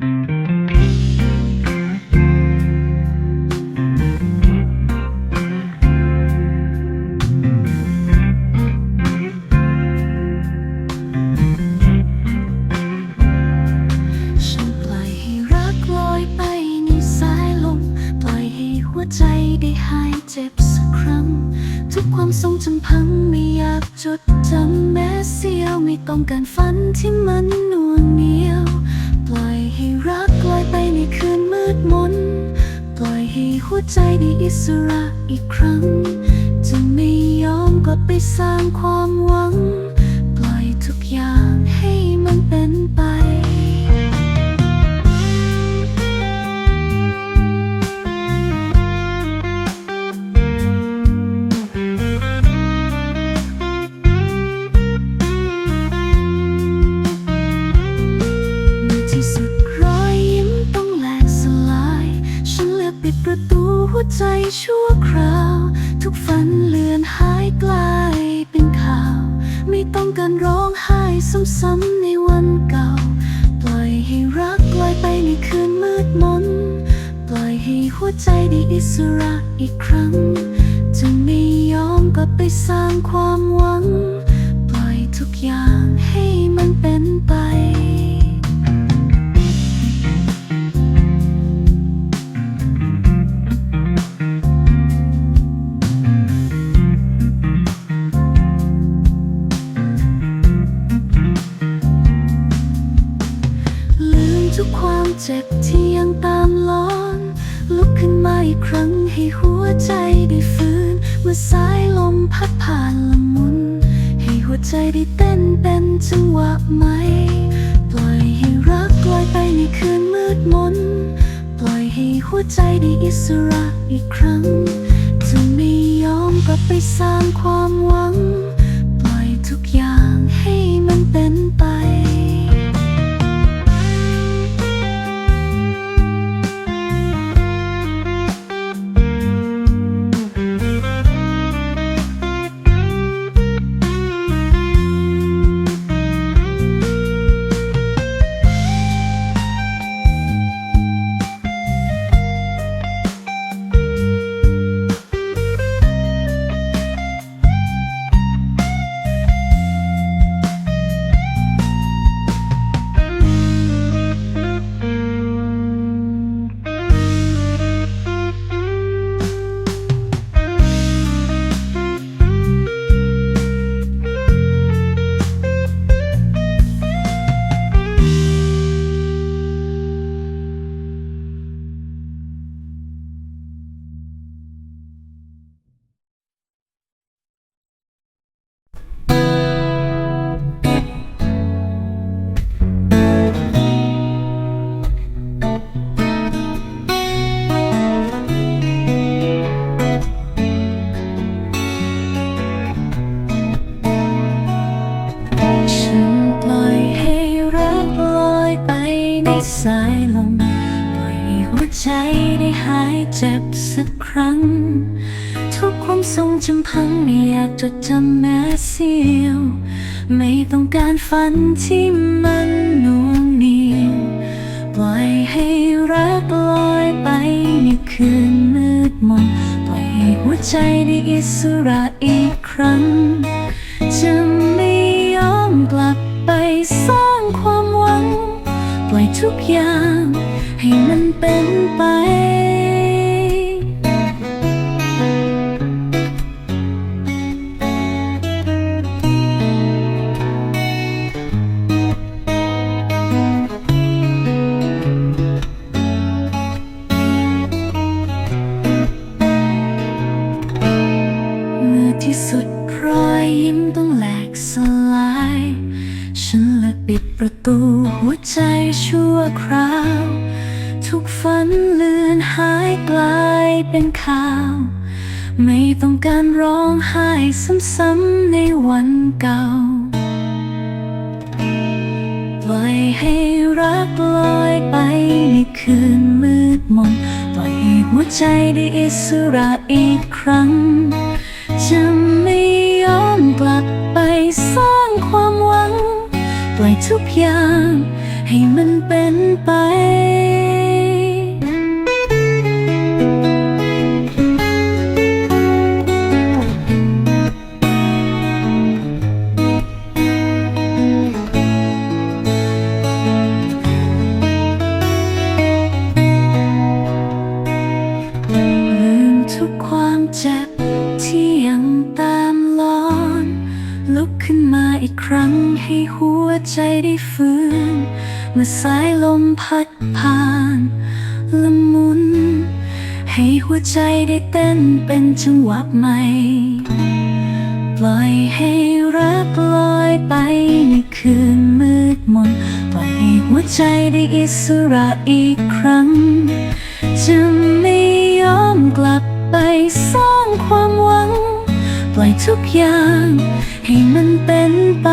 ฉันปล่อยให้รักลอยไปในสายลม ปล่อยให้หัวใจได้หายเจ็บสักครั้ง ทุกความทรงจำพังไม่อยากจดจำแม้เสี้ยวไม่ต้องการฝันที่มันน่วงเหนียว ปล่อยให้รักลอยไปในคืนมืดมน ปล่อยให้หัวใจได้อิสระอีกครั้ง จะไม่ยอมกลับไปสร้างความหวัง ปล่อยทุกอย่าง ประตูหัวใจชั่วคราว ทุกฝันเลือนหายกลายเป็นข่าว ไม่ต้องการร้องไห้ซ้ำๆในวันเก่า ปล่อยให้รักลอยไปในคืนมืดมน ปล่อยให้หัวใจได้อิสระอีกครั้ง จะไม่ยอมกลับไปสร้างความหวัง ปล่อยทุกอย่างให้ จ็บที่ยังตามล้อน ลุกขึ้นมาอีกครั้งให้หัวใจได้ฟื้น เมื่อสายลมพัดผ่านละมุน ให้หัวใจได้เต้นเป็นจังหวะไหม ปล่อยให้รักลอยไปในคืนมืดมน ปล่อยให้หัวใจได้อิสระอีกครั้ง จะไม่ยอมกลับไปสร้างความหวัง ปล่อยทุกอย่างให้มันเป็นไป สายลมปล่อยหัวใจได้หายเจ็บสักครั้ง ทุกความทรงจำพังไม่อยากจดจำแม้เสียว ไม่ต้องการฝันที่มันหน่วงเหนียวปล่อยให้รักลอยไปในคืนมืดมนปล่อยให้หัวใจได้อิสระอีกครั้ง สุดรอยยิ้มต้องแหลกสลาย ฉันเลือกปิดประตูหัวใจชั่วคราว ทุกฝันเลือนหายกลายเป็นข่าว ไม่ต้องการร้องไห้ซ้ำๆในวันเก่าปล่อยให้รักลอยไปในคืนมืดมนปล่อยให้หัวใจได้อิสระอีกครั้ง ทุกอย่างให้มันเป็นไปลืมทุกความเจ็บที่ยังตามล้อน ลุกขึ้นมาอีกครั้ง ให้หัวใจได้ฟื้นเมื่อสายลมพัดผ่านละมุน ให้หัวใจได้เต้นเป็นจังหวะใหม่ ปล่อยให้รักลอยไปในคืนมืดมนปล่อยให้หัวใจได้อิสระอีกครั้ง จะไม่ยอมกลับไปสร้างความหวัง ล่อยทุกอย่าง ให้มันเป็นไป